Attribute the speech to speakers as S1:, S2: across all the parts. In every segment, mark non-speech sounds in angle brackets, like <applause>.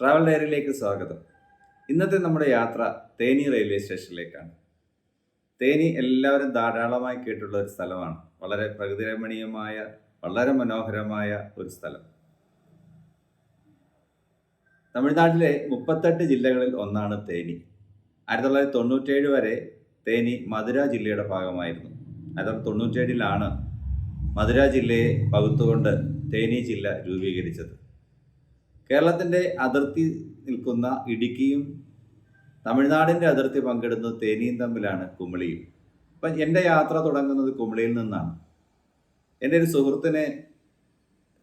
S1: Travel ഡയറിയിലേക്ക് സ്വാഗതം. ഇന്നത്തെ നമ്മുടെ യാത്ര തേനി റെയിൽവേ സ്റ്റേഷനിലേക്കാണ് തേനി എല്ലാവരും ധാരാളമായി കേട്ടുള്ള ഒരു സ്ഥലമാണ്. വളരെ പ്രകൃതിരമണീയമായ വളരെ മനോഹരമായ ഒരു സ്ഥലം. തമിഴ്നാട്ടിലെ മുപ്പത്തെട്ട് ജില്ലകളിൽ ഒന്നാണ് തേനി. ആയിരത്തി തൊള്ളായിരത്തി തൊണ്ണൂറ്റേഴ് വരെ തേനി മധുര ജില്ലയുടെ ഭാഗമായിരുന്നു. ആയിരത്തി തൊള്ളായിരത്തി തൊണ്ണൂറ്റേഴിലാണ് മധുര ജില്ലയെ പകുത്തുകൊണ്ട് തേനി ജില്ല രൂപീകരിച്ചത്. കേരളത്തിന്റെ അതിർത്തി നിൽക്കുന്ന ഇടുക്കിയും തമിഴ്നാടിന്റെ അതിർത്തി പങ്കിടുന്നത് തേനിയും തമ്മിലാണ് കുമളിയും. അപ്പം എന്റെ യാത്ര തുടങ്ങുന്നത് കുമളിയിൽ നിന്നാണ്. എന്റെ ഒരു സുഹൃത്തിനെ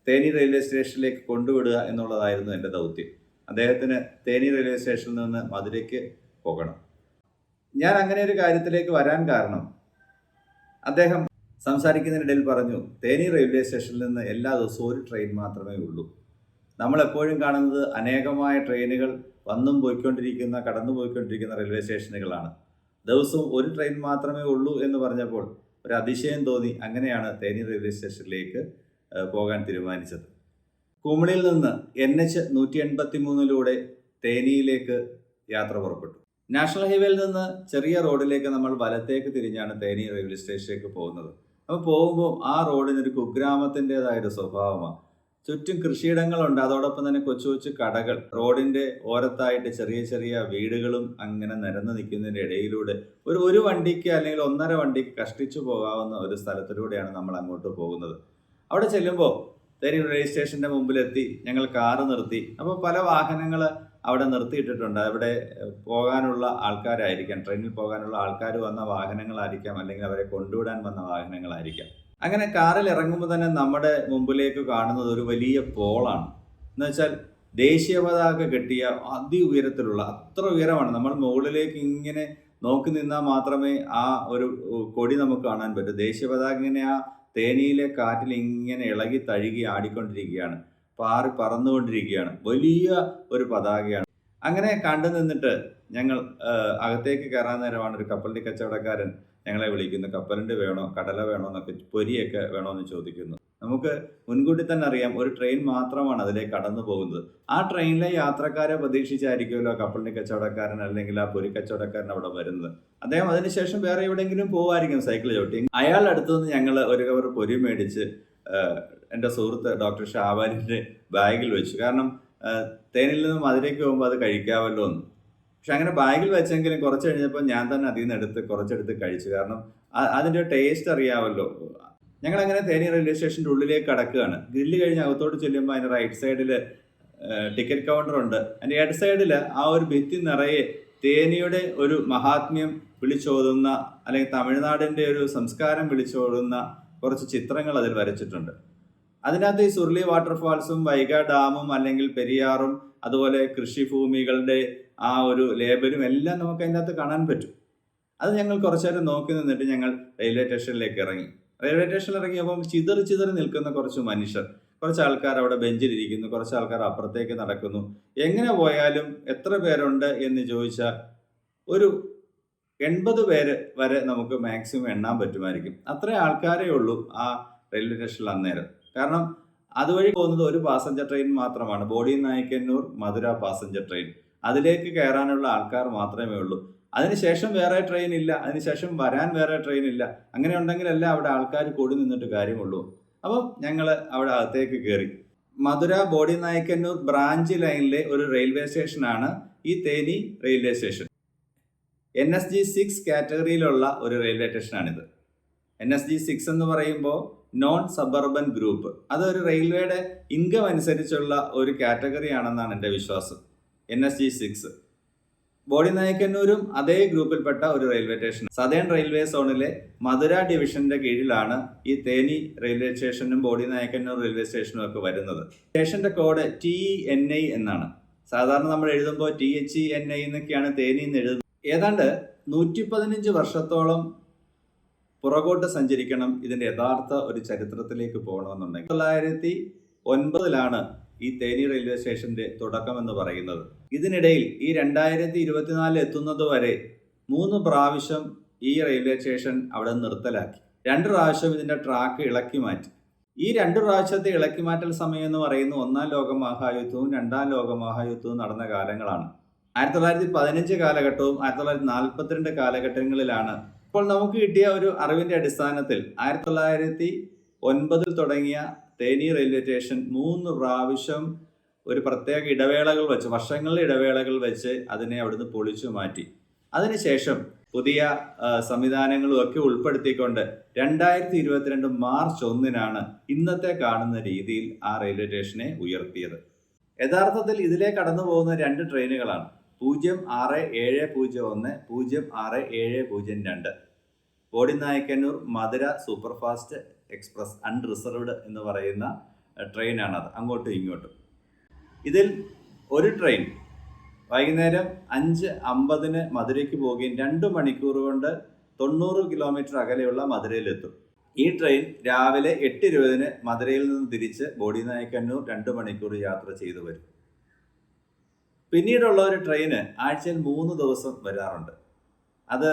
S1: തേനി റെയിൽവേ സ്റ്റേഷനിലേക്ക് കൊണ്ടുവിടുക എന്നുള്ളതായിരുന്നു എന്റെ ദൗത്യം. അദ്ദേഹത്തിന് തേനി റെയിൽവേ സ്റ്റേഷനിൽ നിന്ന് മധുരയ്ക്ക് പോകണം. ഞാൻ അങ്ങനെ ഒരു കാര്യത്തിലേക്ക് വരാൻ കാരണം അദ്ദേഹം സംസാരിക്കുന്നതിനിടയിൽ പറഞ്ഞു തേനി റെയിൽവേ സ്റ്റേഷനിൽ നിന്ന് എല്ലാ ദിവസവും ഒരു ട്രെയിൻ മാത്രമേ ഉള്ളൂ. നമ്മൾ എപ്പോഴും കാണുന്നത് അനേകമായ ട്രെയിനുകൾ വന്നും പോയിക്കൊണ്ടിരിക്കുന്ന കടന്നു പോയിക്കൊണ്ടിരിക്കുന്ന റെയിൽവേ സ്റ്റേഷനുകളാണ്. ദിവസവും ഒരു ട്രെയിൻ മാത്രമേ ഉള്ളൂ എന്ന് പറഞ്ഞപ്പോൾ ഒരു അതിശയം തോന്നി. അങ്ങനെയാണ് തേനി റെയിൽവേ സ്റ്റേഷനിലേക്ക് പോകാൻ തീരുമാനിച്ചത്. കുമളിയിൽ നിന്ന് എൻ എച്ച് നൂറ്റി എൺപത്തി മൂന്നിലൂടെ തേനിയിലേക്ക് യാത്ര പുറപ്പെട്ടു. നാഷണൽ ഹൈവേയിൽ നിന്ന് ചെറിയ റോഡിലേക്ക് നമ്മൾ വലത്തേക്ക് തിരിഞ്ഞാണ് തേനി റെയിൽവേ സ്റ്റേഷനിലേക്ക് പോകുന്നത്. അപ്പോൾ പോകുമ്പോൾ ആ റോഡിനൊരു കുഗ്രാമത്തിന്റെതായൊരു സ്വഭാവമാണ്. ചുറ്റും കൃഷിയിടങ്ങളുണ്ട്. അതോടൊപ്പം തന്നെ കൊച്ചു കൊച്ചു കടകൾ. റോഡിന്റെ ഓരത്തായിട്ട് ചെറിയ ചെറിയ വീടുകളും അങ്ങനെ നിരന്നു നിൽക്കുന്നതിന്റെ ഇടയിലൂടെ ഒരു ഒരു വണ്ടിക്ക് അല്ലെങ്കിൽ ഒന്നര വണ്ടിക്ക് കഷ്ടിച്ചു പോകാവുന്ന ഒരു സ്ഥലത്തിലൂടെയാണ് നമ്മൾ അങ്ങോട്ട് പോകുന്നത്. അവിടെ ചെല്ലുമ്പോൾ തേനി രജിസ്ട്രേഷന്റെ മുമ്പിലെത്തി ഞങ്ങൾ കാറ് നിർത്തി. അപ്പോൾ പല വാഹനങ്ങൾ അവിടെ നിർത്തിയിട്ടിട്ടുണ്ട്. അവിടെ പോകാനുള്ള ആൾക്കാരായിരിക്കാം. ട്രെയിനിൽ പോകാനുള്ള ആൾക്കാർ വന്ന വാഹനങ്ങളായിരിക്കാം. അല്ലെങ്കിൽ അവരെ കൊണ്ടുവിടാൻ വന്ന വാഹനങ്ങളായിരിക്കാം. അങ്ങനെ കാറിൽ ഇറങ്ങുമ്പോൾ തന്നെ നമ്മുടെ മുമ്പിലേക്ക് കാണുന്നത് ഒരു വലിയ പോളാണ്. എന്നുവെച്ചാൽ ദേശീയ പതാക കെട്ടിയ അതി ഉയരത്തിലുള്ള അത്ര ഉയരമാണ്. നമ്മൾ മുകളിലേക്ക് ഇങ്ങനെ നോക്കി നിന്നാൽ മാത്രമേ ആ ഒരു കൊടി നമുക്ക് കാണാൻ പറ്റൂ. ദേശീയ പതാക ഇങ്ങനെ ആ തേനിയിലെ കാറ്റിൽ ഇങ്ങനെ ഇളകി തഴുകി ആടിക്കൊണ്ടിരിക്കുകയാണ്. പാറി പറന്നുകൊണ്ടിരിക്കുകയാണ്. വലിയ ഒരു പതാകയാണ്. അങ്ങനെ കണ്ടു നിന്നിട്ട് ഞങ്ങൾ അകത്തേക്ക് കയറാൻ നേരമാണ് ഒരു കപ്പലിന്റെ കച്ചവടക്കാരൻ ഞങ്ങളെ വിളിക്കുന്നു. കപ്പലണ്ടി വേണോ കടല വേണോ എന്നൊക്കെ പൊരിയൊക്കെ വേണോ എന്ന് ചോദിക്കുന്നു. നമുക്ക് മുൻകൂട്ടി തന്നെ അറിയാം ഒരു ട്രെയിൻ മാത്രമാണ് അതിലേക്ക് കടന്നു പോകുന്നത്. ആ ട്രെയിനിലെ യാത്രക്കാരെ പ്രതീക്ഷിച്ചായിരിക്കുമല്ലോ കപ്പലിന് കച്ചവടക്കാരൻ അല്ലെങ്കിൽ ആ പൊരി കച്ചവടക്കാരൻ അവിടെ വരുന്നത്. അദ്ദേഹം അതിനുശേഷം വേറെ എവിടെയെങ്കിലും പോകുമായിരിക്കും സൈക്കിൾ ചവിട്ടി. അയാളുടെ അടുത്തു നിന്ന് ഞങ്ങൾ ഒരു കവർ പൊരി മേടിച്ച് എന്റെ സുഹൃത്ത് ഡോക്ടർ ഷാബാലിന്റെ ബാഗിൽ വെച്ചു. കാരണം തേനിൽ നിന്ന് മധുരയ്ക്ക് പോകുമ്പോൾ അത് കഴിക്കാമല്ലോ എന്ന്. പക്ഷെ അങ്ങനെ ബാഗിൽ വെച്ചെങ്കിലും കുറച്ച് കഴിഞ്ഞപ്പോൾ ഞാൻ തന്നെ അതിൽ നിന്ന് എടുത്ത് കുറച്ചെടുത്ത് കഴിച്ചു. കാരണം അതിന്റെ ടേസ്റ്റ് അറിയാമല്ലോ. ഞങ്ങൾ അങ്ങനെ തേനി റെയിൽവേ സ്റ്റേഷന്റെ ഉള്ളിലേക്ക് കടക്കുകയാണ്. ഗ്രില്ല് കഴിഞ്ഞ് അകത്തോട്ട് ചെല്ലുമ്പോൾ അതിന്റെ റൈറ്റ് സൈഡിൽ ടിക്കറ്റ് കൗണ്ടർ ഉണ്ട്. അതിന്റെ ഇട സൈഡിൽ ആ ഒരു ഭിത്തി നിറയെ തേനിയുടെ ഒരു മഹാത്മ്യം വിളിച്ചോതുന്ന അല്ലെങ്കിൽ തമിഴ്നാടിന്റെ ഒരു സംസ്കാരം വിളിച്ചോതുന്ന കുറച്ച് ചിത്രങ്ങൾ അതിൽ വരച്ചിട്ടുണ്ട്. അതിനകത്ത് ഈ സുർലി വാട്ടർഫാൾസും വൈഗ ഡാമും അല്ലെങ്കിൽ പെരിയാറും അതുപോലെ കൃഷിഭൂമികളുടെ ആ ഒരു ലേബലും എല്ലാം നമുക്ക് അതിനകത്ത് കാണാൻ പറ്റും. അത് ഞങ്ങൾ കുറച്ചു നേരം നോക്കി നിന്നിട്ട് ഞങ്ങൾ റെയിൽവേ സ്റ്റേഷനിലേക്ക് ഇറങ്ങി. റെയിൽവേ സ്റ്റേഷനിൽ ഇറങ്ങിയപ്പോൾ ചിതറി ചിതറി നിൽക്കുന്ന കുറച്ച് മനുഷ്യർ കുറച്ച് ആൾക്കാർ അവിടെ ബെഞ്ചിലിരിക്കുന്നു കുറച്ച് ആൾക്കാർ അപ്പുറത്തേക്ക് നടക്കുന്നു. എങ്ങനെ പോയാലും എത്ര പേരുണ്ട് എന്ന് ചോദിച്ചാൽ ഒരു എൺപത് പേര് വരെ നമുക്ക് മാക്സിമം എണ്ണാൻ പറ്റുമായിരിക്കും. അത്ര ആൾക്കാരേ ഉള്ളൂ ആ റെയിൽവേ സ്റ്റേഷനിൽ അന്നേരം. കാരണം അതുവഴി പോകുന്നത് ഒരു പാസഞ്ചർ ട്രെയിൻ മാത്രമാണ്. Bodinayakkanur Madurai passenger train അതിലേക്ക് കയറാനുള്ള ആൾക്കാർ മാത്രമേ ഉള്ളൂ. അതിനുശേഷം വേറെ ട്രെയിൻ ഇല്ല. അതിനുശേഷം വരാൻ വേറെ ട്രെയിൻ ഇല്ല. അങ്ങനെ ഉണ്ടെങ്കിലല്ല അവിടെ ആൾക്കാർ കൂടി നിന്നിട്ട് കാര്യമുള്ളൂ. അപ്പം ഞങ്ങൾ അവിടെ അകത്തേക്ക് കയറി മധുര ബോഡി നായക്കന്നൂർ ബ്രാഞ്ച് ലൈനിലെ ഒരു റെയിൽവേ സ്റ്റേഷനാണ് ഈ Theni railway station N S G six കാറ്റഗറിയിലുള്ള ഒരു റെയിൽവേ സ്റ്റേഷനാണിത് എൻ എസ് ജി സിക്സ് എന്ന് പറയുമ്പോൾ നോൺ സബർബൻ ഗ്രൂപ്പ് അതൊരു റെയിൽവേയുടെ ഇൻകം അനുസരിച്ചുള്ള ഒരു കാറ്റഗറി ആണെന്നാണ് എന്റെ വിശ്വാസം. എൻ എസ് ജി സിക്സ് ബോഡി നായക്കന്നൂരും അതേ ഗ്രൂപ്പിൽപ്പെട്ട ഒരു റെയിൽവേ സ്റ്റേഷൻ സദേൺ റെയിൽവേ സോണിലെ മധുര ഡിവിഷന്റെ കീഴിലാണ് ഈ തേനി റെയിൽവേ സ്റ്റേഷനും ബോഡി നായക്കന്നൂർ റെയിൽവേ സ്റ്റേഷനും ഒക്കെ വരുന്നത്. സ്റ്റേഷന്റെ കോഡ് ടി എൻ ഐ എന്നാണ്. സാധാരണ നമ്മൾ എഴുതുമ്പോൾ ടി എച്ച് എൻ ഐ എന്നൊക്കെയാണ് തേനി എന്ന് എഴുതുന്നത്. ഏതാണ്ട് നൂറ്റി പതിനഞ്ച് വർഷത്തോളം പുറകോട്ട് സഞ്ചരിക്കണം ഇതിന്റെ യഥാർത്ഥ ഒരു ചരിത്രത്തിലേക്ക് പോകണമെന്നുണ്ടെങ്കിൽ. തൊള്ളായിരത്തി ഒൻപതിലാണ് ഈ തേനി റെയിൽവേ സ്റ്റേഷന്റെ തുടക്കം എന്ന് പറയുന്നത്. ഇതിനിടയിൽ ഈ രണ്ടായിരത്തി ഇരുപത്തിനാലിൽ എത്തുന്നത് വരെ മൂന്ന് പ്രാവശ്യം ഈ റെയിൽവേ സ്റ്റേഷൻ അവിടെ നിർത്തലാക്കി. രണ്ട് പ്രാവശ്യം ഇതിന്റെ ട്രാക്ക് ഇളക്കി മാറ്റി. ഈ രണ്ട് പ്രാവശ്യത്തെ ഇളക്കി മാറ്റൽ സമയം എന്ന് പറയുന്ന ഒന്നാം ലോക മഹായുദ്ധവും രണ്ടാം ലോക മഹായുദ്ധവും നടന്ന കാലങ്ങളാണ്. ആയിരത്തി തൊള്ളായിരത്തി പതിനഞ്ച് കാലഘട്ടവും ആയിരത്തി തൊള്ളായിരത്തി നാൽപ്പത്തിരണ്ട് കാലഘട്ടങ്ങളിലാണ്. ഇപ്പോൾ നമുക്ക് കിട്ടിയ ഒരു അറിവിന്റെ അടിസ്ഥാനത്തിൽ ആയിരത്തി തൊള്ളായിരത്തി ഒൻപതിൽ തുടങ്ങിയ തേനി റെയിൽവേ സ്റ്റേഷൻ മൂന്ന് പ്രാവശ്യം ഒരു പ്രത്യേക ഇടവേളകൾ വെച്ച് വർഷങ്ങളുടെ ഇടവേളകൾ വെച്ച് അതിനെ അവിടുന്ന് പൊളിച്ചു മാറ്റി. അതിനുശേഷം പുതിയ സംവിധാനങ്ങളും ഒക്കെ ഉൾപ്പെടുത്തിക്കൊണ്ട് രണ്ടായിരത്തി ഇരുപത്തിരണ്ട് മാർച്ച് ഒന്നിനാണ് ഇന്നത്തെ കാണുന്ന രീതിയിൽ ആ റെയിൽവേ സ്റ്റേഷനെ ഉയർത്തിയത്. യഥാർത്ഥത്തിൽ ഇതിലെ കടന്നു പോകുന്ന രണ്ട് ട്രെയിനുകളാണ്. പൂജ്യം ആറ് ഏഴ് പൂജ്യം ഒന്ന് പൂജ്യം ആറ് ഏഴ് പൂജ്യം രണ്ട്. Bodinayakkanur Madurai superfast express unreserved എന്ന് പറയുന്ന ട്രെയിനാണത്. അങ്ങോട്ടും ഇങ്ങോട്ടും. ഇതിൽ ഒരു ട്രെയിൻ വൈകുന്നേരം അഞ്ച് അമ്പതിന് മധുരയ്ക്ക് പോവുകയും രണ്ട് മണിക്കൂർ കൊണ്ട് തൊണ്ണൂറ് കിലോമീറ്റർ അകലെയുള്ള മധുരയിലെത്തും. ഈ ട്രെയിൻ രാവിലെ എട്ട് ഇരുപതിന് മധുരയിൽ നിന്ന് തിരിച്ച് ബോഡി ബോഡിനായ്ക്കന്നൂർ രണ്ട് മണിക്കൂർ യാത്ര ചെയ്തു വരും. പിന്നീടുള്ള ഒരു ട്രെയിന് ആഴ്ചയിൽ മൂന്ന് ദിവസം വരാറുണ്ട്. അത്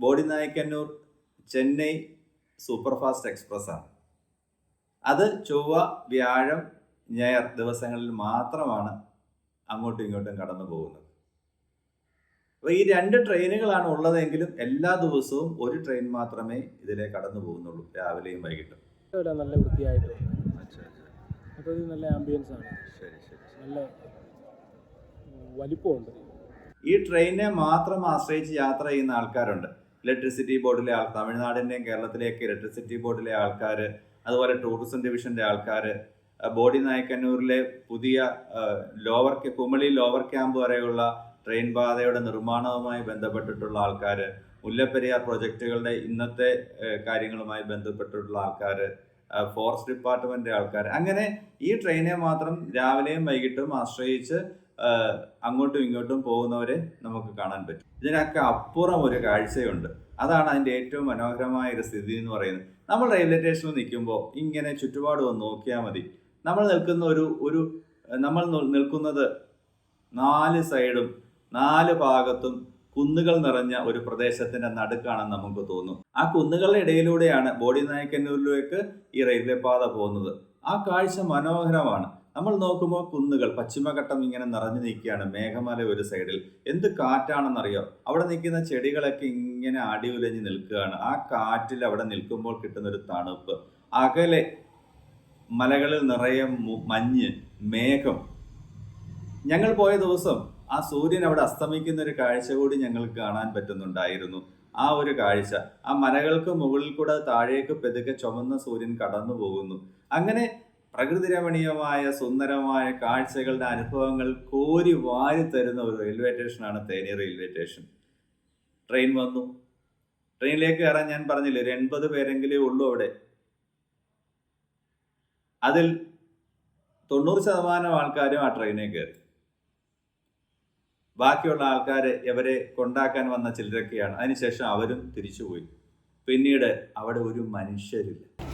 S1: ബോഡി നായക്കന്നൂർ ചെന്നൈ സൂപ്പർഫാസ്റ്റ് എക്സ്പ്രസ് ആണ് അത് ചൊവ്വ വ്യാഴം ഞായർ ദിവസങ്ങളിൽ മാത്രമാണ് അങ്ങോട്ടും ഇങ്ങോട്ടും കടന്നു പോകുന്നത്. അപ്പോൾ ഈ രണ്ട് ട്രെയിനുകളാണ് ഉള്ളതെങ്കിലും എല്ലാ ദിവസവും ഒരു ട്രെയിൻ മാത്രമേ ഇതിലെ കടന്നു പോകുന്നുള്ളൂ രാവിലെയും വൈകിട്ടും.
S2: നല്ല വൃത്തിയായിട്ട് അപ്പോൾ ഇത് നല്ല ആംബിയൻസ് ആണ്.
S1: ശരി ശരി.
S2: നല്ല വലിപ്പമുണ്ട്.
S1: ഈ ട്രെയിനെ മാത്രം ആശ്രയിച്ച് യാത്ര ചെയ്യുന്ന ആൾക്കാരുണ്ട്. ഇലക്ട്രിസിറ്റി ബോർഡിലെ ആൾ തമിഴ്നാടിന്റെയും കേരളത്തിലേക്ക് ഇലക്ട്രിസിറ്റി ബോർഡിലെ ആൾക്കാർ അതുപോലെ ടൂറിസം ഡിവിഷന്റെ ആൾക്കാർ ബോഡി നായക്കന്നൂരിലെ പുതിയ ലോവർ കുമളി ലോവർ ക്യാമ്പ് വരെയുള്ള ട്രെയിൻ പാതയുടെ നിർമ്മാണവുമായി ബന്ധപ്പെട്ടിട്ടുള്ള ആൾക്കാർ മുല്ലപ്പെരിയാർ പ്രൊജക്റ്റുകളുടെ ഇന്നത്തെ കാര്യങ്ങളുമായി ബന്ധപ്പെട്ടിട്ടുള്ള ആൾക്കാർ ഫോറസ്റ്റ് ഡിപ്പാർട്ട്മെന്റ് ആൾക്കാർ അങ്ങനെ ഈ ട്രെയിനെ മാത്രം രാവിലെയും വൈകിട്ടും ആശ്രയിച്ച് അങ്ങോട്ടും ഇങ്ങോട്ടും പോകുന്നവരെ നമുക്ക് കാണാൻ പറ്റും. ഇതിനൊക്കെ അപ്പുറം ഒരു കാഴ്ചയുണ്ട്. അതാണ് അതിന്റെ ഏറ്റവും മനോഹരമായ ഒരു സ്ഥിതി എന്ന് പറയുന്നത്. നമ്മൾ റെയിൽവേ സ്റ്റേഷനിൽ നിൽക്കുമ്പോൾ ഇങ്ങനെ ചുറ്റുപാട് ഒന്ന് നോക്കിയാൽ മതി. നമ്മൾ നിൽക്കുന്ന ഒരു ഒരു നമ്മൾ നിൽക്കുന്നത് നാല് സൈഡും നാല് ഭാഗത്തും കുന്നുകൾ നിറഞ്ഞ ഒരു പ്രദേശത്തിന്റെ നടുക്കാണെന്ന് നമുക്ക് തോന്നും. ആ കുന്നുകളുടെ ഇടയിലൂടെയാണ് ബോഡി നായക്കന്നൂരിലേക്ക് ഈ റെയിൽവേ പാത പോകുന്നത്. ആ കാഴ്ച മനോഹരമാണ്. നമ്മൾ നോക്കുമ്പോൾ കുന്നുകൾ പശ്ചിമഘട്ടം ഇങ്ങനെ നിറഞ്ഞു നിൽക്കുകയാണ് മേഘമല ഒരു സൈഡിൽ. എന്ത് കാറ്റാണെന്നറിയോ? അവിടെ നിൽക്കുന്ന ചെടികളൊക്കെ ഇങ്ങനെ അടി ഉലഞ്ഞ് നിൽക്കുകയാണ്. ആ കാറ്റിൽ അവിടെ നിൽക്കുമ്പോൾ കിട്ടുന്ന ഒരു തണുപ്പ്. അകലെ മലകളിൽ നിറയെ മഞ്ഞ് മേഘം. ഞങ്ങൾ പോയ ദിവസം ആ സൂര്യൻ അവിടെ അസ്തമിക്കുന്ന ഒരു കാഴ്ച കൂടി ഞങ്ങൾക്ക് കാണാൻ പറ്റുന്നുണ്ടായിരുന്നു. ആ ഒരു കാഴ്ച. ആ മലകൾക്ക് മുകളിൽ കൂടെ താഴേക്ക് പെതുക്കെ ചുമന്ന സൂര്യൻ കടന്നു പോകുന്നു അങ്ങനെ പ്രകൃതി രമണീയമായ സുന്ദരമായ കാഴ്ചകളുടെ അനുഭവങ്ങൾ കോരി വാരി തരുന്ന ഒരു റെയിൽവേ സ്റ്റേഷനാണ് തേനി റെയിൽവേ സ്റ്റേഷൻ ട്രെയിൻ വന്നു. ട്രെയിനിലേക്ക് കയറാൻ ഞാൻ പറഞ്ഞില്ലേ ഒരു എൺപത് പേരെങ്കിലേ ഉള്ളൂ അവിടെ. അതിൽ തൊണ്ണൂറ് ശതമാനം ആൾക്കാരും ആ ട്രെയിനിൽ കയറി. ബാക്കിയുള്ള ആൾക്കാരെ ഇവരെ കൊണ്ടാക്കാൻ വന്ന ചിലരൊക്കെയാണ്. അതിനുശേഷം അവരും തിരിച്ചുപോയി. പിന്നീട് അവിടെ ഒരു മനുഷ്യരില്ല.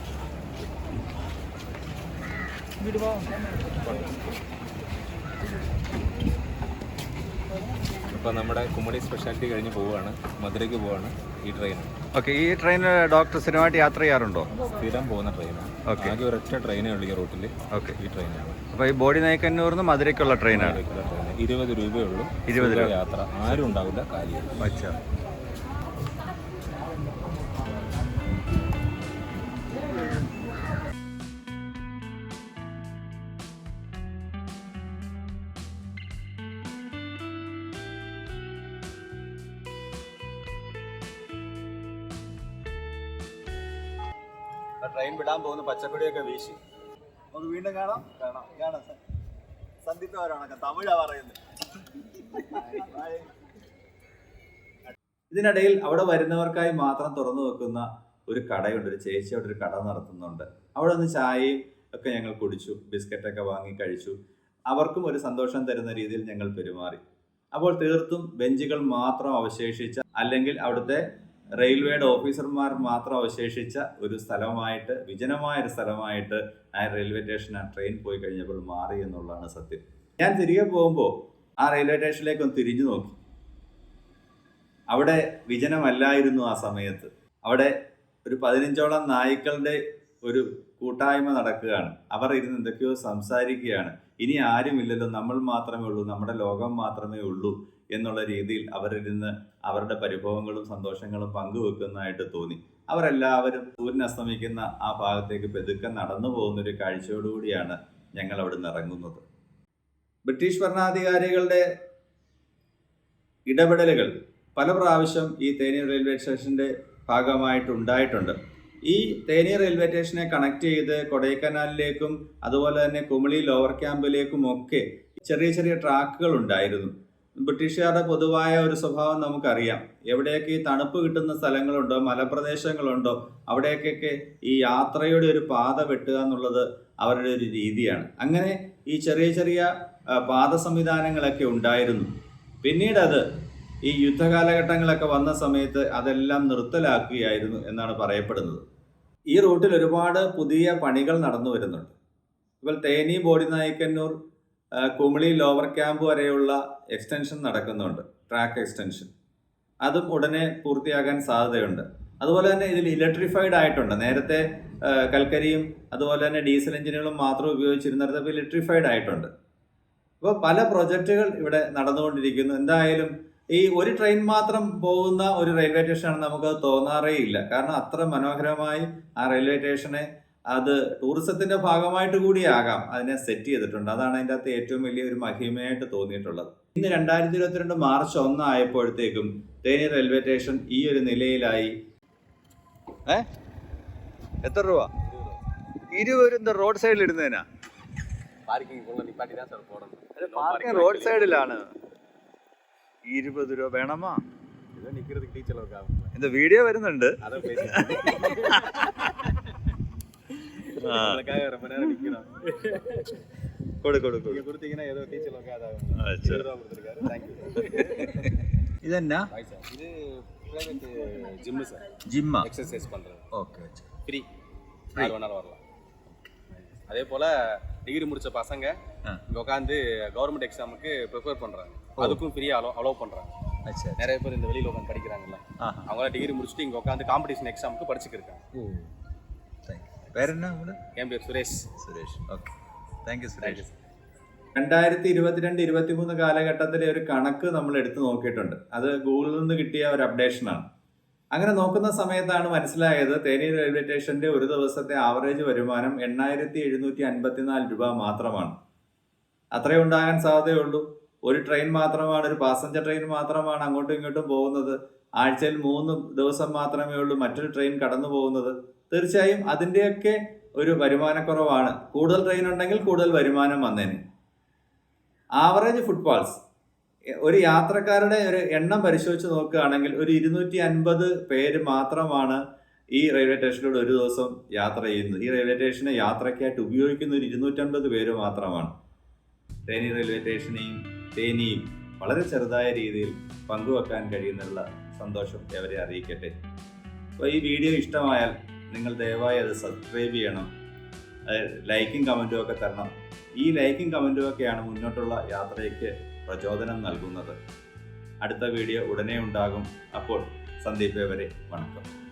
S3: ഇപ്പോൾ നമ്മുടെ കുമളി സ്പെഷ്യാലിറ്റി കഴിഞ്ഞ് പോവുകയാണ്. മധുരയ്ക്ക് പോവുകയാണ് ഈ ട്രെയിൻ
S1: ഓക്കെ ഈ ട്രെയിൻ ഡോക്ടർ സ്ഥിരമായിട്ട് യാത്ര ചെയ്യാറുണ്ടോ?
S3: സ്ഥിരം പോകുന്ന ട്രെയിനാണ്
S1: ഓക്കെ
S3: ആകെ ഒരൊറ്റ ട്രെയിനേ ഉള്ളൂ ഈ റൂട്ടിൽ
S1: ഓക്കെ
S3: ഈ ട്രെയിനാണ്
S1: അപ്പോൾ ഈ ബോഡി നയിക്കന്നൂർന്ന് മധുരയ്ക്കുള്ള ട്രെയിനാണ്
S3: മധുരയ്ക്കുള്ള ട്രെയിൻ ഇരുപത് രൂപയേ ഉള്ളൂ.
S1: ഇരുപത് രൂപ.
S3: യാത്ര. ആരും ഉണ്ടാവില്ല കാര്യം
S1: അച്ഛാ. വിടാൻ പോകുന്ന പച്ചക്കൊടിയൊക്കെ വീശി. നമുക്ക് വീണ്ടും കാണാം. കാണാം. കാണാം സന്ധിത്തവരാണ് തമിഴാ പറയുന്നത് ഇതിനിടയിൽ അവിടെ വരുന്നവർക്കായി മാത്രം തുറന്നു വെക്കുന്ന ഒരു കടയുണ്ട്. ഒരു ചേച്ചി അവിടെ ഒരു കട നടത്തുന്നുണ്ട്. അവിടെ നിന്ന് ചായയും ഒക്കെ ഞങ്ങൾ കുടിച്ചു. ബിസ്ക്കറ്റൊക്കെ വാങ്ങി കഴിച്ചു. അവർക്കും ഒരു സന്തോഷം തരുന്ന രീതിയിൽ ഞങ്ങൾ പെരുമാറി. അപ്പോൾ തീർത്തും ബെഞ്ചുകൾ മാത്രം അവശേഷിച്ച അല്ലെങ്കിൽ അവിടുത്തെ റെയിൽവേയുടെ ഓഫീസർമാർ മാത്രം അവശേഷിച്ച ഒരു സ്ഥലമായിട്ട് വിജനമായ ഒരു സ്ഥലമായിട്ട് ആ റെയിൽവേ സ്റ്റേഷൻ ആ ട്രെയിൻ പോയി കഴിഞ്ഞപ്പോൾ മാറി എന്നുള്ളതാണ് സത്യം. ഞാൻ തിരികെ പോകുമ്പോൾ ആ റെയിൽവേ സ്റ്റേഷനിലേക്ക് ഒന്ന് തിരിഞ്ഞു നോക്കി. അവിടെ വിജനമല്ലായിരുന്നു ആ സമയത്ത്. അവിടെ ഒരു പതിനഞ്ചോളം നായ്ക്കളുടെ ഒരു കൂട്ടായ്മ നടക്കുകയാണ്. അവർ ഇരുന്ന് എന്തൊക്കെയോ സംസാരിക്കുകയാണ്. ഇനി ആരുമില്ലല്ലോ. നമ്മൾ മാത്രമേ ഉള്ളൂ. നമ്മുടെ ലോകം മാത്രമേ ഉള്ളൂ. എന്നുള്ള രീതിയിൽ അവരിരുന്ന് അവരുടെ പരിഭവങ്ങളും സന്തോഷങ്ങളും പങ്കുവെക്കുന്നതായിട്ട് തോന്നി. അവരെല്ലാവരും സൂര്യൻ അസ്തമിക്കുന്ന ആ ഭാഗത്തേക്ക് പെതുക്കെ നടന്നു പോകുന്ന ഒരു കാഴ്ചയോടുകൂടിയാണ് ഞങ്ങൾ അവിടെ നിന്ന് ഇറങ്ങുന്നത്. ബ്രിട്ടീഷ് ഭരണാധികാരികളുടെ ഇടപെടലുകൾ പല പ്രാവശ്യം ഈ തേനി റെയിൽവേ സ്റ്റേഷന്റെ ഭാഗമായിട്ട് ഉണ്ടായിട്ടുണ്ട് ഈ തേനി റെയിൽവേ സ്റ്റേഷനെ കണക്ട് ചെയ്ത് കൊടൈക്കനാലിലേക്കും അതുപോലെ തന്നെ കുമളി ലോവർ ക്യാമ്പിലേക്കും ഒക്കെ ചെറിയ ചെറിയ ട്രാക്കുകൾ ഉണ്ടായിരുന്നു. ബ്രിട്ടീഷുകാരുടെ പൊതുവായ ഒരു സ്വഭാവം നമുക്കറിയാം. എവിടെയൊക്കെ ഈ തണുപ്പ് കിട്ടുന്ന സ്ഥലങ്ങളുണ്ടോ മലപ്രദേശങ്ങളുണ്ടോ അവിടെയൊക്കെയൊക്കെ ഈ യാത്രയുടെ ഒരു പാത വെട്ടുക എന്നുള്ളത് അവരുടെ ഒരു രീതിയാണ്. അങ്ങനെ ഈ ചെറിയ ചെറിയ പാത സംവിധാനങ്ങളൊക്കെ ഉണ്ടായിരുന്നു. പിന്നീട് അത് ഈ യുദ്ധകാലഘട്ടങ്ങളൊക്കെ വന്ന സമയത്ത് അതെല്ലാം നിർത്തലാക്കുകയായിരുന്നു എന്നാണ് പറയപ്പെടുന്നത്. ഈ റൂട്ടിൽ ഒരുപാട് പുതിയ പണികൾ നടന്നു വരുന്നുണ്ട്. ഇപ്പോൾ Theni Bodinayakkanur Kumily lower camp വരെയുള്ള എക്സ്റ്റൻഷൻ നടക്കുന്നുണ്ട്. ട്രാക്ക് എക്സ്റ്റൻഷൻ അതും ഉടനെ പൂർത്തിയാകാൻ സാധ്യതയുണ്ട്. അതുപോലെ തന്നെ ഇതിൽ ഇലക്ട്രിഫൈഡ് ആയിട്ടുണ്ട്. നേരത്തെ കൽക്കരിയും അതുപോലെ തന്നെ ഡീസൽ എഞ്ചിനുകളും മാത്രം ഉപയോഗിച്ചിരുന്നിടത്ത് ഇപ്പോൾ ഇലക്ട്രിഫൈഡ് ആയിട്ടുണ്ട്. അപ്പോൾ പല പ്രൊജക്റ്റുകൾ ഇവിടെ നടന്നുകൊണ്ടിരിക്കുന്നു. എന്തായാലും ഈ ഒരു ട്രെയിൻ മാത്രം പോകുന്ന ഒരു റെയിൽവേ സ്റ്റേഷനാണ് നമുക്ക് തോന്നാറേ ഇല്ല കാരണം അത്ര മനോഹരമായി ആ റെയിൽവേ സ്റ്റേഷനെ അത് ടൂറിസത്തിന്റെ ഭാഗമായിട്ട് കൂടി ആകാം. അതിനെ സെറ്റ് ചെയ്തിട്ടുണ്ട്. അതാണ് അതിന്റെ അകത്ത് ഏറ്റവും വലിയ ഒരു മഹിമയായിട്ട് തോന്നിയിട്ടുള്ളത്. ഇന്ന് രണ്ടായിരത്തി ഇരുപത്തിരണ്ട് മാർച്ച് ഒന്ന് ആയപ്പോഴത്തേക്കും തേനി റെയിൽവേ സ്റ്റേഷൻ ഈ ഒരു നിലയിലായി. ഏ? എത്ര രൂപ? ഇരുപത് രൂപ റോഡ് സൈഡിൽ ഇടുന്നതിനാ? പാർക്കിംഗ് റോഡ് സൈഡിലാണ് ഇരുപത് രൂപ വേണമാ? എന്താ വീഡിയോ വരുന്നുണ്ട്. <laughs>
S3: அதுக்காக ரொம்ப நேரம் <laughs>
S1: கொடு கொடு
S3: கொடு. கொடுத்தீங்கன்னா ஏதோ டீச்சர் உட்காதாகும் தேங்க்யூ இது என்ன? இது ஜிம்மு சார்
S1: ஜிம்மா
S3: எக்ஸசைஸ் பண்ணுறது
S1: ஓகே
S3: ஃப்ரீ ஆறு மணி வரலாம். அதே போல டிகிரி முடிச்ச பசங்க இங்கே உட்காந்து கவர்மெண்ட் எக்ஸாமுக்கு ப்ரிப்பேர் பண்ணுறாங்க அதுக்கும் ஃப்ரீயாக அலோ அலோவ்
S1: பண்ணுறாங்க
S3: நிறைய பேர் இந்த வெளியில் உட்காந்து படிக்கிறாங்கல்ல. அவங்களாம் டிகிரி முடிச்சுட்டு இங்கே உட்காந்து காம்படிஷன் எக்ஸாமுக்கு படிச்சுக்கிருக்காங்க
S1: സുരേഷ്.
S3: സുരേഷ്.
S1: സുരേഷ്. രണ്ടായിരത്തി ഇരുപത്തിരണ്ട് ഇരുപത്തി മൂന്ന് കാലഘട്ടത്തിലെ ഒരു കണക്ക് നമ്മൾ എടുത്തു നോക്കിയിട്ടുണ്ട്. അത് ഗൂഗിളിൽ നിന്ന് കിട്ടിയ ഒരു അപ്ഡേഷനാണ് അങ്ങനെ നോക്കുന്ന സമയത്താണ് മനസ്സിലായത് തേനി റെയിൽവേ സ്റ്റേഷന്റെ ഒരു ദിവസത്തെ ആവറേജ് വരുമാനം എണ്ണായിരത്തി എഴുന്നൂറ്റി അൻപത്തിനാല് രൂപ മാത്രമാണ്. അത്രയും ഉണ്ടാകാൻ സാധ്യതയുള്ളൂ. ഒരു ട്രെയിൻ മാത്രമാണ് ഒരു പാസഞ്ചർ ട്രെയിൻ മാത്രമാണ് അങ്ങോട്ടും ഇങ്ങോട്ടും പോകുന്നത്. ആഴ്ചയിൽ മൂന്ന് ദിവസം മാത്രമേ ഉള്ളൂ മറ്റൊരു ട്രെയിൻ കടന്നു പോകുന്നത് തീർച്ചയായും അതിന്റെയൊക്കെ ഒരു വരുമാനക്കുറവാണ്. കൂടുതൽ ട്രെയിൻ ഉണ്ടെങ്കിൽ കൂടുതൽ വരുമാനം വന്നേനെ. ആവറേജ് ഫുട്ബോൾസ് ഒരു യാത്രക്കാരുടെ ഒരു എണ്ണം പരിശോധിച്ച് നോക്കുകയാണെങ്കിൽ ഒരു ഇരുന്നൂറ്റി അൻപത് പേര് മാത്രമാണ് ഈ റെയിൽവേ സ്റ്റേഷനിലൂടെ ഒരു ദിവസം യാത്ര ചെയ്യുന്നത്. ഈ റെയിൽവേ സ്റ്റേഷനെ യാത്രയ്ക്കായിട്ട് ഉപയോഗിക്കുന്ന ഒരു ഇരുന്നൂറ്റൻപത് പേര് മാത്രമാണ്. തേനി റെയിൽവേ സ്റ്റേഷനെയും തേനിയും വളരെ ചെറുതായ രീതിയിൽ പങ്കുവെക്കാൻ കഴിയുന്നുള്ള സന്തോഷം അവരെ അറിയിക്കട്ടെ. അപ്പോൾ ഈ വീഡിയോ ഇഷ്ടമായാൽ നിങ്ങൾ ദയവായി അത് സബ്സ്ക്രൈബ് ചെയ്യണം. ലൈക്കും കമന്റും ഒക്കെ തരണം. ഈ ലൈക്കും കമന്റും ഒക്കെയാണ് മുന്നോട്ടുള്ള യാത്രയ്ക്ക് പ്രചോദനം നൽകുന്നത്. അടുത്ത വീഡിയോ ഉടനെ ഉണ്ടാകും. അപ്പോൾ സന്ദീപ് വരെ വണക്കം.